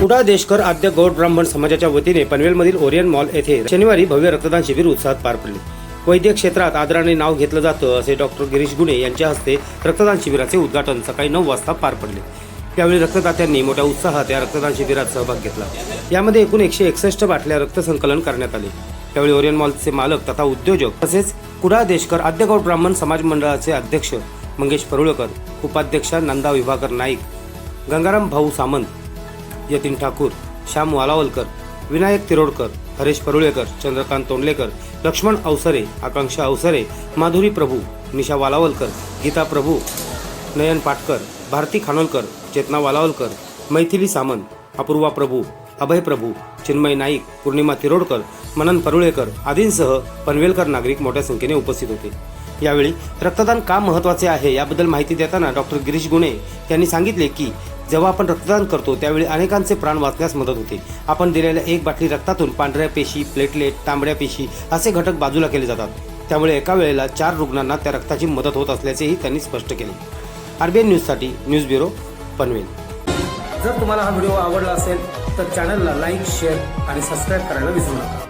कुडा देशकर आद्य गौड ब्राह्मण समाजाच्या वतीने पनवेलमधील ओरियन मॉल येथे शनिवारी भव्य रक्तदान शिबिर उत्साहात पार पडले. वैद्यक क्षेत्रात आदराने नाव घेतलं जातं असे डॉक्टर गिरीश गुणे यांच्या हस्ते रक्तदान शिबिराचे उद्घाटन सकाळी नऊ वाजता पार पडले. त्यावेळी रक्तदात्यांनी मोठ्या उत्साहात या रक्तदान शिबिरात सहभाग घेतला. यामध्ये एकूण एकशे एकसष्ट बाटल्या रक्तसंकलन करण्यात आले. त्यावेळी ओरियन मॉलचे मालक तथा उद्योजक तसेच कुडा देशकर आद्यगौड ब्राह्मण समाज मंडळाचे अध्यक्ष मंगेश परुळकर उपाध्यक्षा नंदा विभाकर नाईक गंगाराम भाऊ सामंत यतीन ठाकूर श्याम वालावलकर विनायक तिरोडकर हरेश परुळेकर चंद्रकांत तोंडलेकर लक्ष्मण अवसरे आकांक्षा अवसरे माधुरी प्रभू निशा वालावलकर गीता प्रभू नयन पाटकर भारती खानोलकर चेतना वालावलकर मैथिली सामंत अपूर्वा प्रभू अभय प्रभू चिन्मय नाईक पूर्णिमा तिरोडकर मनन परुळेकर आदींसह पनवेलकर नागरिक मोठ्या संख्येने उपस्थित होते. यावेळी रक्तदान का महत्त्वाचे आहे याबद्दल माहिती देताना डॉक्टर गिरीश गुणे यांनी सांगितले की जेव्हा आपण रक्तदान करतो त्यावेळी अनेकांचे प्राण वाचण्यास मदत होते. आपण दिलेल्या एक बाटली रक्तातून पांढऱ्या पेशी प्लेटलेट तांबड्या पेशी असे घटक बाजूला केले जातात. त्यामुळे एका वेळेला चार रुग्णांना त्या रक्ताची मदत होत असल्याचेही त्यांनी स्पष्ट केले. आरबीएन न्यूजसाठी न्यूज ब्युरो पनवेल. जर तुम्हाला हा व्हिडिओ आवडला असेल तर चॅनलला लाईक शेअर आणि सबस्क्राईब करायला विसरू नका.